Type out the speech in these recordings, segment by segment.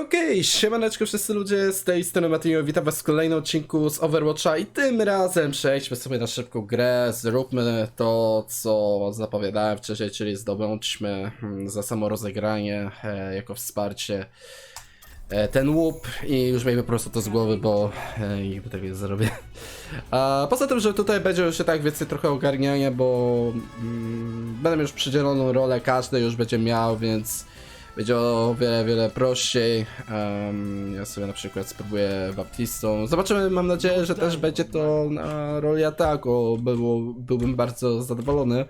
Okej, siemaneczko wszyscy ludzie, z tej strony Mateo, witam was w kolejnym odcinku z Overwatcha i tym razem przejdźmy sobie na szybką grę, zróbmy to, co zapowiadałem wcześniej, czyli zdobądźmy hmm, za samo rozegranie e, jako wsparcie e, ten łup i już miejmy po prostu to z głowy, bo e, i tak nie zrobię. A poza tym, że tutaj będzie już i tak więcej trochę ogarniania, bo mm, będę już przydzieloną rolę, każdy już będzie miał, więc będzie o wiele, wiele prościej. Ja sobie na przykład spróbuję Baptistą. Zobaczymy, mam nadzieję, że też będzie to na roli ataku. Było, byłbym bardzo zadowolony,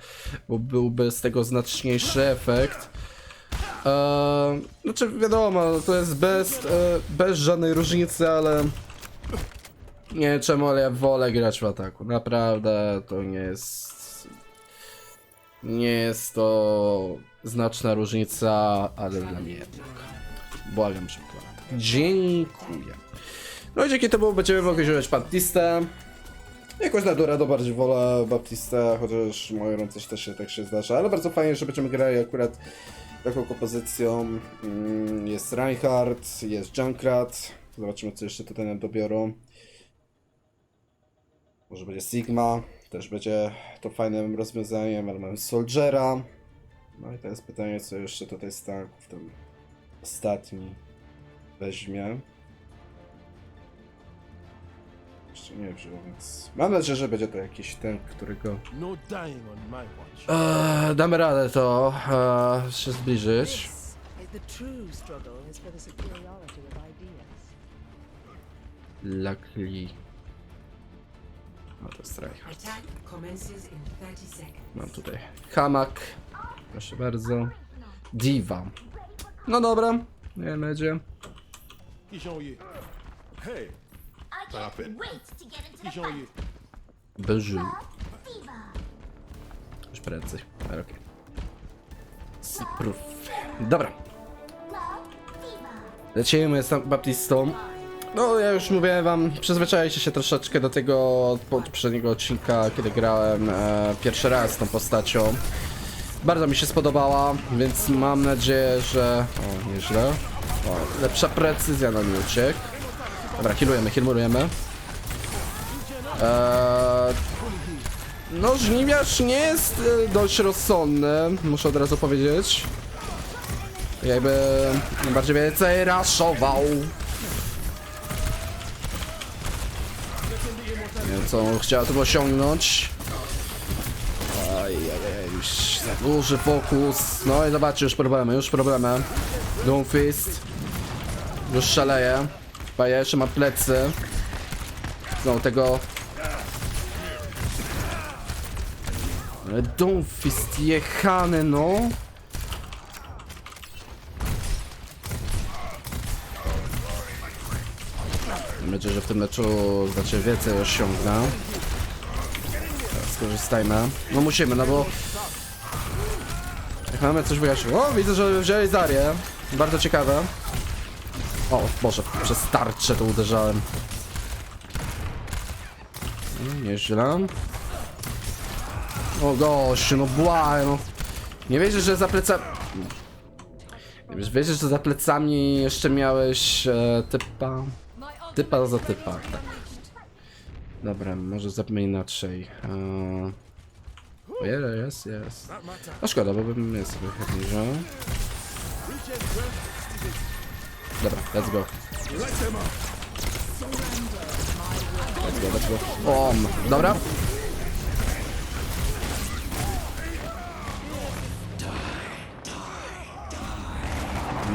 bo byłby z tego znaczniejszy efekt. E, znaczy wiadomo, to jest bez, e, bez żadnej różnicy, ale nie wiem czemu, ale ja wolę grać w ataku. Naprawdę to nie jest. Nie jest to znaczna różnica, ale dla mnie jednak. Błagam, atak. Dziękuję. No i dzięki temu będziemy mogli używać Baptistę. Jakoś na Dorado bardziej wolę Baptistę, chociaż moje ręce też się tak się zdarza, ale bardzo fajnie, że będziemy grali akurat taką kompozycją. Mm, Jest Reinhardt, jest Junkrat. Zobaczymy, co jeszcze tutaj nam dobiorą. Może będzie Sigma, też będzie to fajnym rozwiązaniem, ale mamy Soldiera. No i teraz pytanie, co jeszcze tutaj z tanków ten ostatni weźmie. Jeszcze nie wziął, więc mam nadzieję, że będzie to jakiś ten, którego... No dying on my watch. Eee, damy radę to eee, się zbliżyć. This No to jest Reinhardt. Attack commences in 30 seconds. Mam tutaj hamak. Proszę bardzo. Diva. No dobra, nie będzie. Kishoye. Hey, I Stop can't it. wait to get into the Kishoye. Beżu. fever. Już prędzej. Ale okej. Sprów. Dobra. Lecimy z tą Baptistą. No, ja już mówiłem wam, przyzwyczajcie się troszeczkę do tego od poprzedniego odcinka, kiedy grałem e, pierwszy raz tą postacią. Bardzo mi się spodobała, więc mam nadzieję, że... O, nieźle. O, lepsza precyzja na mi uciekł. Dobra, healujemy, healujemy. Eee, no, żniwiarz nie jest e, dość rozsądny, muszę od razu powiedzieć. Jakby bardziej więcej raszował. Nie wiem co on chciał tu osiągnąć. Aj, aj, już za duży fokus. No i zobaczcie, już problemy, już problemy. Doomfist. Już szaleje. Chyba ja jeszcze mam plecy. Znowu tego... Doomfist jechany, no. Nadzieję, że w tym meczu znaczy więcej osiągnę. Skorzystajmy. No musimy, no bo... Jak mamy coś wyjaśnić. O, widzę, że wzięli Zarię. Bardzo ciekawe. O, Boże, przez tarczę to uderzałem. No, Nieźle. O gościu, no błagam, no. Nie wiedziesz, że za plecami... Wiesz, że za plecami jeszcze miałeś e, typa... Typa za typa, tak. Dobra, może zrobimy inaczej. Eee... O, jest, jest. No szkoda, bo bym je sobie chętnie wziął. Dobra, let's go. Let's go, let's go. Om, dobra.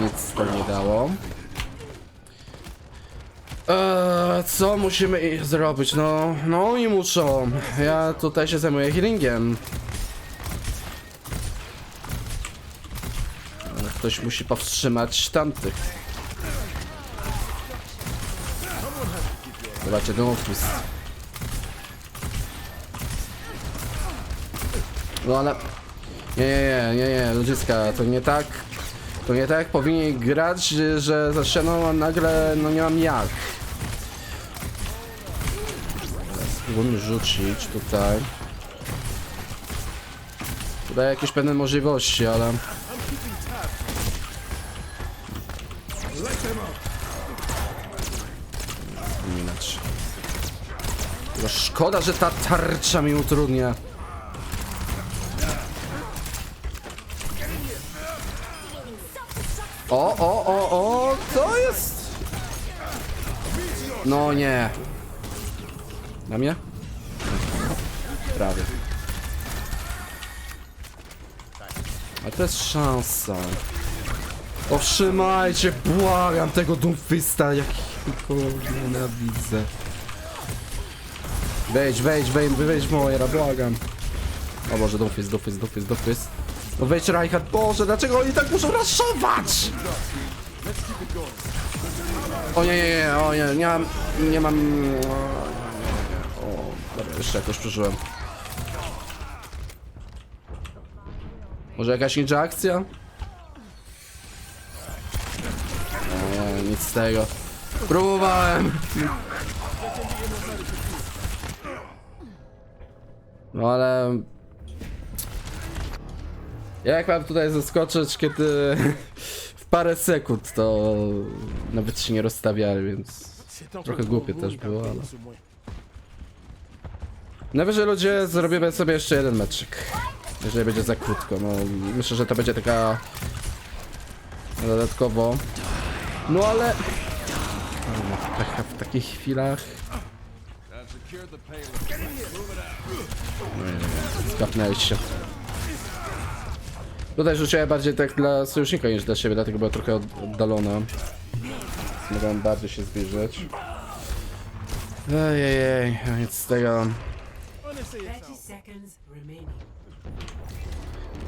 Nic to nie dało. Eee, co musimy i- zrobić? No, no i muszą. Ja tutaj się zajmuję healingiem. Ale ktoś musi powstrzymać tamtych. Zobaczcie, Doomfist. No ale... Nie, nie, nie, nie, nie, ludziska, to nie tak... To nie tak powinien grać, że- że za ścianą a nagle, no nie mam jak. Spróbujmy rzucić tutaj. Tutaj jakieś pewne możliwości, ale... Tylko szkoda, że ta tarcza mi utrudnia. O, o, o, o, co jest? No nie. Na mnie? Prawie. A to jest szansa. Powstrzymajcie, błagam tego Doomfista, jak go nienawidzę. Wejdź, wejdź, wejdź, wejdź Mojera, błagam. O Boże, Doomfist, Doomfist, Doomfist, Doomfist. No wejdź Reinhardt, Boże, dlaczego oni tak muszą raszować? O nie, nie, nie, o nie, nie mam, nie mam... O, dobra, jeszcze jakoś przeżyłem. Może jakaś ninja akcja? Nie, nic z tego. Próbowałem! No ale... Jak mam tutaj zaskoczyć, kiedy w parę sekund to nawet się nie rozstawiali, więc trochę głupie też było, ale... Najwyżej ludzie zrobimy sobie jeszcze jeden meczyk. Jeżeli będzie za krótko, no myślę, że to będzie taka dodatkowo. No ale... O, pecha w takich chwilach. No Skapnęli się. Tutaj rzuciłem bardziej tak dla sojusznika niż dla siebie, dlatego była trochę od- oddalona. Mogłem bardziej się zbliżyć. Ejejej, nic z tego.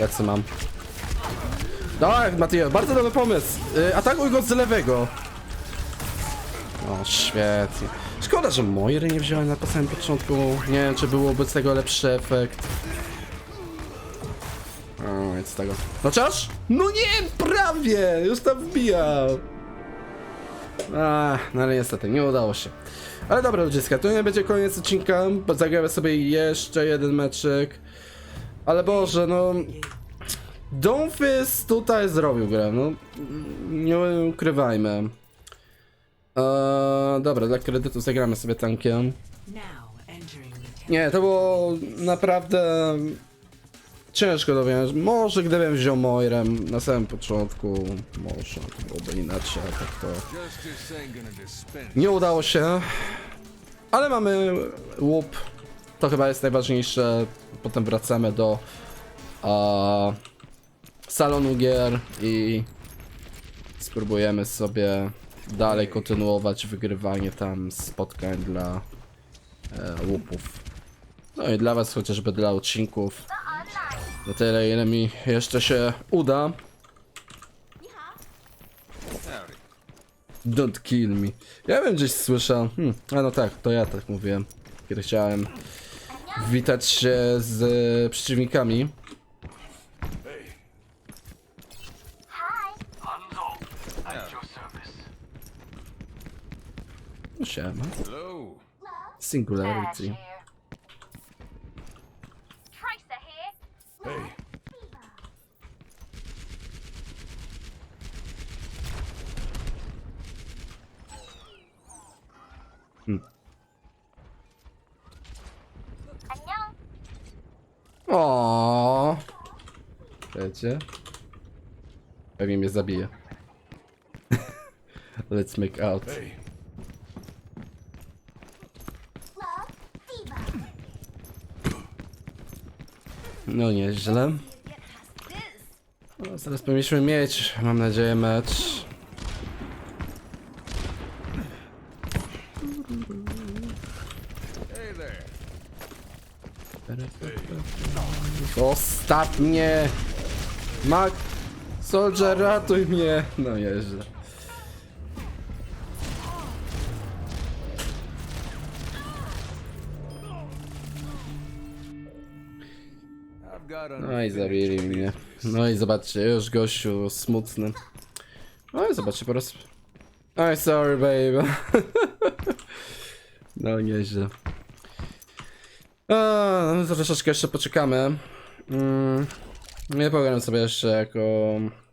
Jak co mam? Tak, Mateo, bardzo dobry pomysł. Y, atakuj go z lewego. O, świetnie. Szkoda, że Moiry nie wziąłem na samym początku. Nie wiem, czy byłoby z tego lepszy efekt. O, nic z tego. Chociaż? No nie, prawie! Już tam wbijał. Ach, no ale niestety, nie udało się. Ale dobra ludziska, to nie będzie koniec odcinka, zagramy sobie jeszcze jeden meczyk. Ale Boże, no... Doomfist tutaj zrobił grę, no... Nie ukrywajmy. Eee, dobra, dla kredytu zagramy sobie tankiem. Nie, to było naprawdę ciężko do. Może gdybym wziął Moirem na samym początku, może to byłoby inaczej, tak to nie udało się. Ale mamy łup, to chyba jest najważniejsze. Potem wracamy do salonu gier i spróbujemy sobie dalej kontynuować wygrywanie tam spotkań dla e, łupów. No i dla was chociażby dla odcinków. Na tyle ile mi jeszcze się uda. Don't kill me. Ja bym gdzieś słyszał. Hmm, a no tak, to ja tak mówiłem. Kiedy chciałem witać się z e, przeciwnikami. Siema. Singularity. Tracer here. Hey, 안녕. O. Wiecie? Pewnie mnie zabije. Let's make out. No nieźle. No, zaraz powinniśmy mieć, mam nadzieję, mecz. Ostatnie! Mag... Soldier, ratuj mnie! No nieźle. No i zabili mnie. No i zobaczcie, już gościu smutny. No i zobaczcie po raz... Oj, sorry baby. no nieźle. A, no troszeczkę jeszcze poczekamy. Mm, nie pogram sobie jeszcze jako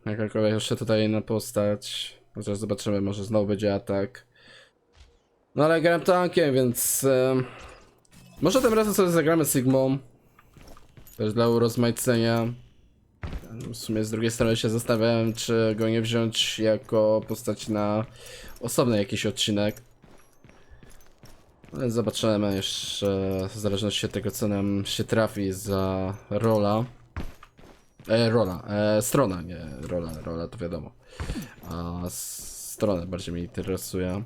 jakakolwiek jeszcze tutaj na postać. Chociaż zobaczymy, może znowu będzie atak. No ale gram tankiem, więc... em, może tym razem sobie zagramy Sigmą. Też dla urozmaicenia. W sumie z drugiej strony się zastanawiałem, czy go nie wziąć jako postać na osobny jakiś odcinek. Ale zobaczymy jeszcze, w zależności od tego, co nam się trafi za rola. E, rola, e, strona, nie rola, rola to wiadomo. A s- stronę bardziej mnie interesuje.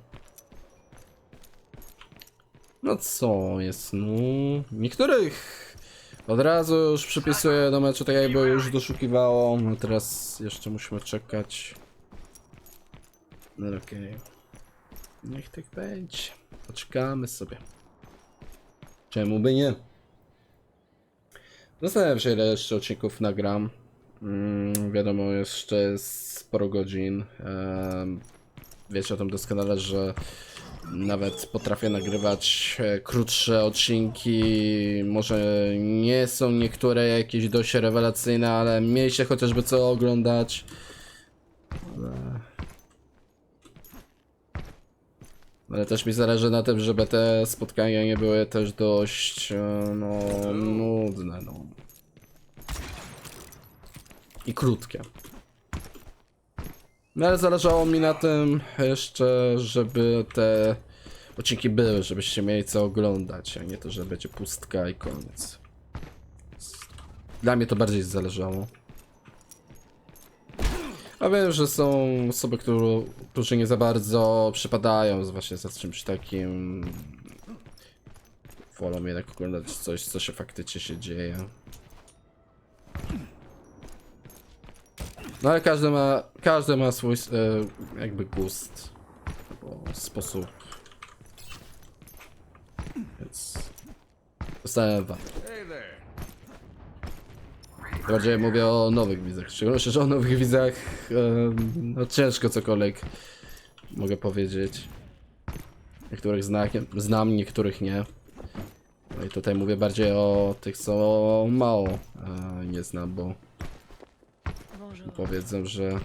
No co jest, no... Niektórych od razu już przypisuję do meczu, tak jakby już doszukiwało. No teraz jeszcze musimy czekać. No okej. Niech tak będzie. Poczekamy sobie. Czemu by nie? Zastanawiam się ile jeszcze odcinków nagram. Mm, wiadomo, jeszcze jest sporo godzin. Wiecie o tym doskonale, że nawet potrafię nagrywać e, krótsze odcinki. Może nie są niektóre jakieś dość rewelacyjne, ale mieliście chociażby co oglądać. Ale też mi zależy na tym, żeby te spotkania nie były też dość e, no, nudne. No. I krótkie. No ale zależało mi na tym jeszcze, żeby te odcinki były, żebyście mieli co oglądać, a nie to, że będzie pustka i koniec. Dla mnie to bardziej zależało. A wiem, że są osoby, którzy, którzy nie za bardzo przypadają właśnie za czymś takim. Wolą jednak oglądać coś, co się faktycznie się dzieje. No ale każdy ma, każdy ma swój e, jakby gust, sposób. Więc zostałem wam. Bardziej mówię o nowych widzach, szczególnie, że o nowych widzach em, no ciężko cokolwiek mogę powiedzieć. Niektórych zna, znam, niektórych nie. No i tutaj mówię bardziej o tych, co mało e, nie znam, bo powiedzą, że...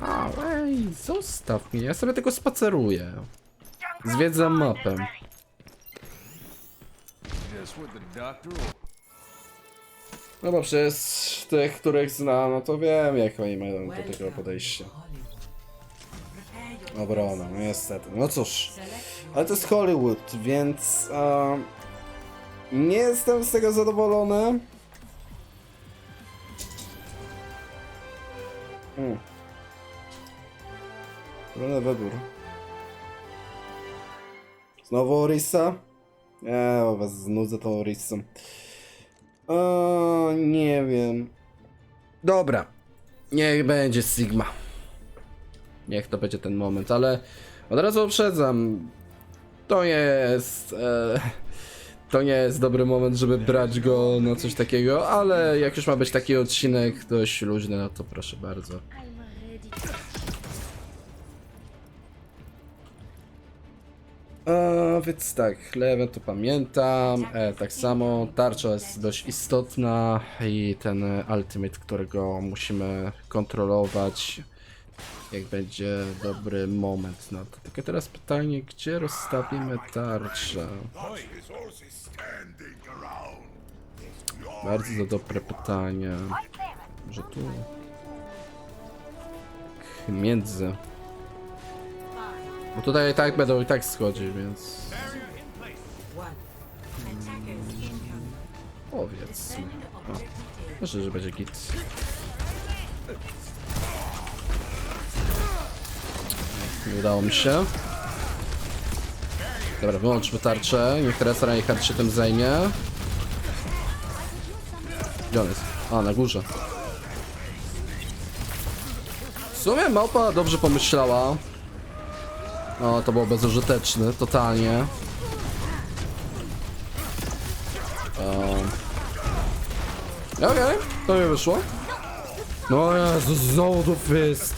A, ej, zostaw mnie, ja sobie tylko spaceruję. Zwiedzam mapę. No bo przez tych, których znam, no to wiem, jak oni mają do tego podejście. Obrona, no niestety. No cóż, ale to jest Hollywood, więc... a, nie jestem z tego zadowolony. Hmm. Trudny wybór. Znowu Orisa? Bo was znudzę tą Orisą. O, nie wiem. Dobra. Niech będzie Sigma. Niech to będzie ten moment, ale od razu uprzedzam. To nie jest. E, to nie jest dobry moment, żeby brać go na coś takiego, ale jak już ma być taki odcinek dość luźny, no to proszę bardzo. E, więc tak, lewe to pamiętam. E, tak samo tarcza jest dość istotna i ten ultimate, którego musimy kontrolować. Jak będzie dobry moment na to. Tylko teraz pytanie, gdzie rozstawimy tarczę? Bardzo dobre pytanie. Może tu? Tak, Między. Bo tutaj i tak będą i tak schodzić, więc powiedzmy. O, myślę, że będzie git. Nie udało mi się. Dobra, wyłączmy tarczę. Niech teraz Reinhardt się tym zajmie. Gdzie on jest? A, na górze. sumie małpa dobrze pomyślała. O, to było bezużyteczne, totalnie. Um. Okej, to mi wyszło. No Jezu, znowu tu fist.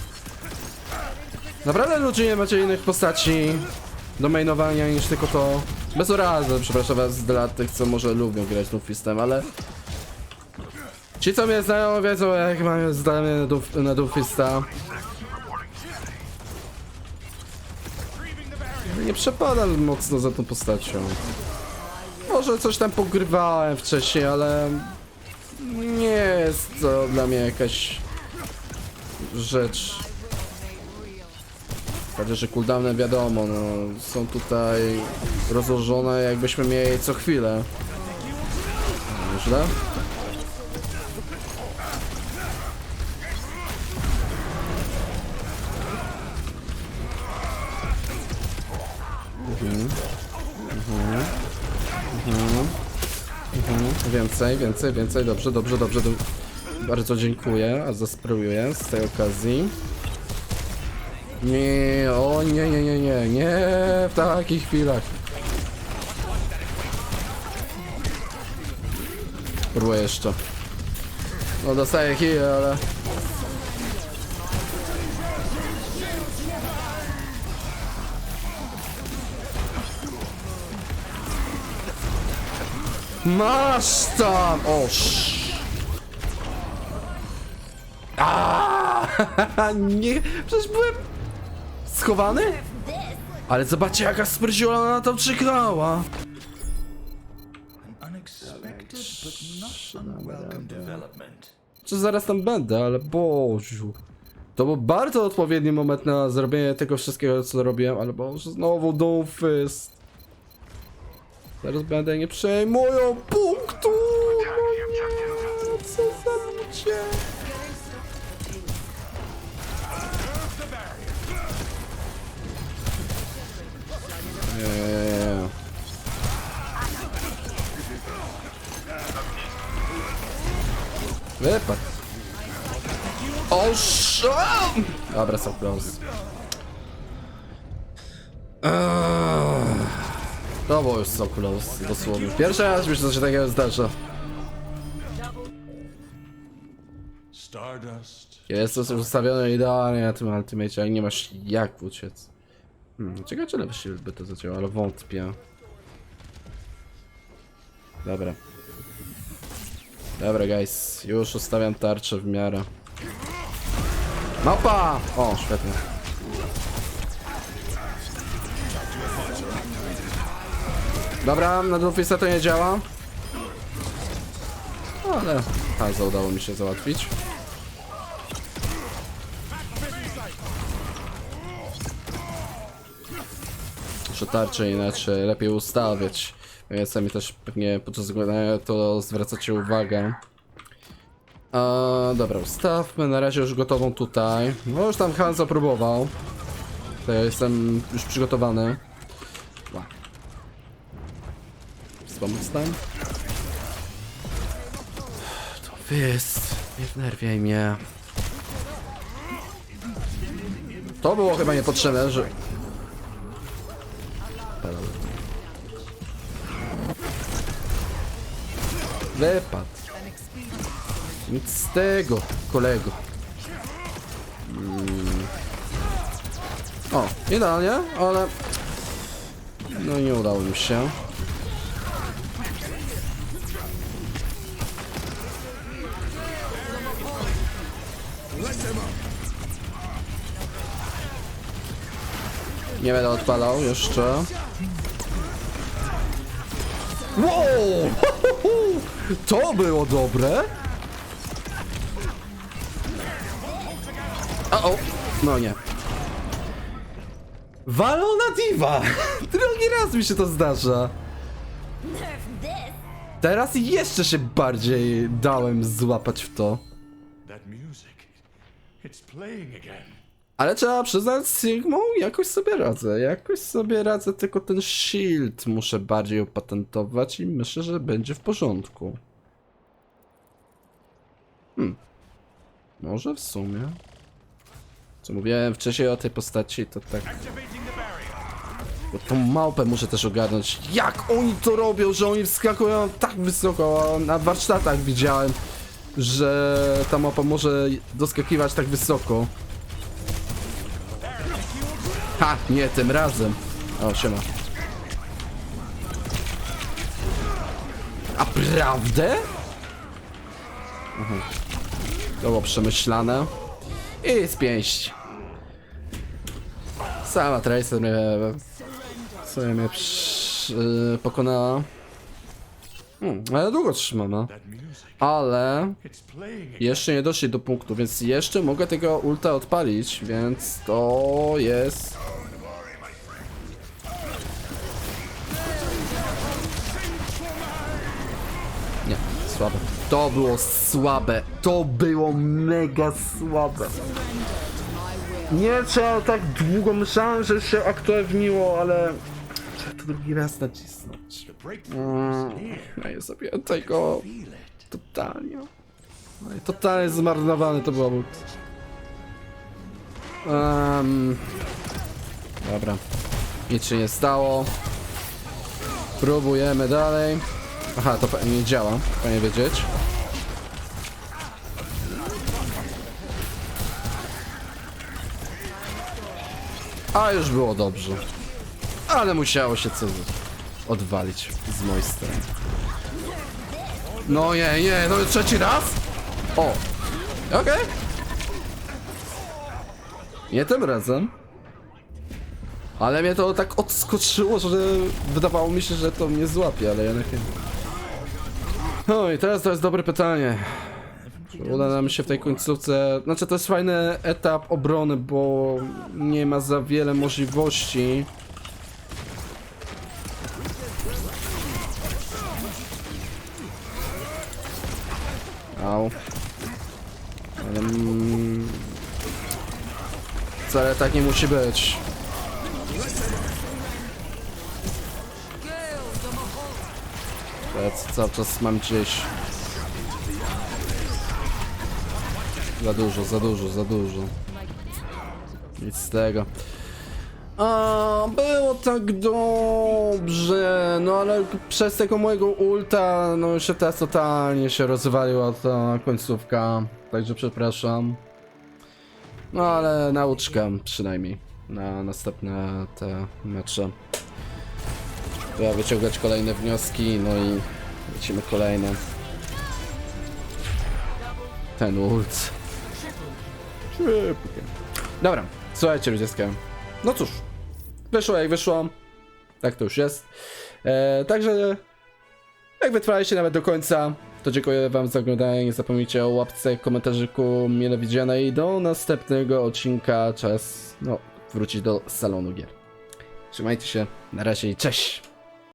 Naprawdę ludzie nie macie innych postaci do mainowania niż tylko to. Bez urazy, przepraszam was dla tych, co może lubią grać tą fistem, ale... Ci, co mnie znają, wiedzą jak mam zdanie na Doom- na. Nie przepadam mocno za tą postacią. Może coś tam pogrywałem wcześniej, ale... Nie jest to dla mnie jakaś... rzecz... Także, że cooldowny wiadomo, no, są tutaj rozłożone jakbyśmy mieli co chwilę. Źle? Mhm, Więcej, więcej, więcej, dobrze, dobrze, dobrze. do- Bardzo dziękuję, a zaspróbuję z tej okazji. Nie, o nie, nie, nie, nie, nie w takich chwilach. Próbuję jeszcze. No dostaję heal, ale... Masz tam! O, sz... Aaaa! Nie, przecież byłem schowany? Ale zobaczcie jaka spryciula na to czekała. Unexpected, but not unwelcome development. Czy zaraz tam będę, ale boziu. To był bardzo odpowiedni moment na zrobienie tego wszystkiego, co robiłem, ale boże, znowu Doomfist. Zaraz będę nie przejmują punktu! No nie, co za ludzie. Nie. Wypadł. Dobra, so close. To było już so close, dosłownie. Pierwszy raz mi się coś takiego zdarza. Stardust. Jest to już ustawione idealnie na tym ultimate, ale nie masz jak uciec. Hmm, ciekawe czy shield by to zadziałało, ale wątpię. Dobra. Dobra guys, już ustawiam tarczę w miarę. Mapa! O, świetnie. Dobra, na Doomfista to nie działa. Ale Hansa udało mi się załatwić. Muszę tarczę inaczej lepiej ustawiać. Więc sami też pewnie podczas oglądania to zwracacie uwagę. Dobra, ustawmy na razie już gotową tutaj. No już tam Hansa próbował. To ja jestem już przygotowany. Wspomóc tam? To jest. Nie wnerwiaj mnie. To było chyba niepotrzebne, że... Wypad. Nic z tego, kolego. Mm. O, idealnie, ale... No nie udało mi się. Nie będę odpalał jeszcze. Wow! To było dobre. O, o, no nie. Walona diva! Drugi raz mi się to zdarza. Teraz jeszcze się bardziej dałem złapać w to. That music. It's playing again. Ale trzeba przyznać, z Sigmą jakoś sobie radzę. Jakoś sobie radzę, tylko ten shield muszę bardziej opatentować i myślę, że będzie w porządku. Hmm. Może w sumie. Co mówiłem wcześniej o tej postaci, to tak... Bo tą małpę muszę też ogarnąć. Jak oni to robią, że oni wskakują tak wysoko? Na warsztatach widziałem, że ta małpa może doskakiwać tak wysoko. Ha, nie, tym razem. O, siema. A prawdę? Mhm. To było przemyślane. I z pięści. Sama Tracer mnie sobie mnie przy, pokonała. Hmm, ale długo. That music. Ale jeszcze nie doszli do punktu, więc jeszcze mogę tego ulta odpalić, więc to jest... To było słabe. To było mega słabe. Nie trzeba tak długo myślałem, że się aktywniło, ale trzeba to drugi raz nacisnąć. Mm, no tego Feel it. totalnie. No totalnie zmarnowany to był. Um, dobra. Nic się nie stało. Próbujemy dalej. Aha, to nie działa, fajnie wiedzieć. A już było dobrze. Ale musiało się coś odwalić z mojej strony. No nie, nie, no trzeci raz? O! Okej. Nie tym razem. Ale mnie to tak odskoczyło, że wydawało mi się, że to mnie złapie, ale jednak nie. No i teraz to jest dobre pytanie. Czy uda nam się w tej końcówce... Znaczy to jest fajny etap obrony, bo nie ma za wiele możliwości. Au. Ale... Mm, wcale tak nie musi być. Cały czas mam gdzieś... Za dużo, za dużo, za dużo. Nic z tego. A, było tak dobrze, no ale przez tego mojego ulta, no się teraz totalnie się rozwaliła ta końcówka, także przepraszam. No ale nauczkę przynajmniej na następne te mecze. Trzeba wyciągać kolejne wnioski, no i lecimy kolejne. Ten ult. Szybkie. Dobra, słuchajcie ludziska. No cóż, wyszło jak wyszło. Tak to już jest. E, także, jak wytrwaliście nawet do końca, to dziękuję wam za oglądanie. Nie zapomnijcie o łapce, komentarzyku, mile widzianej. Do następnego odcinka. Czas, no, wrócić do salonu gier. Trzymajcie się, na razie i cześć!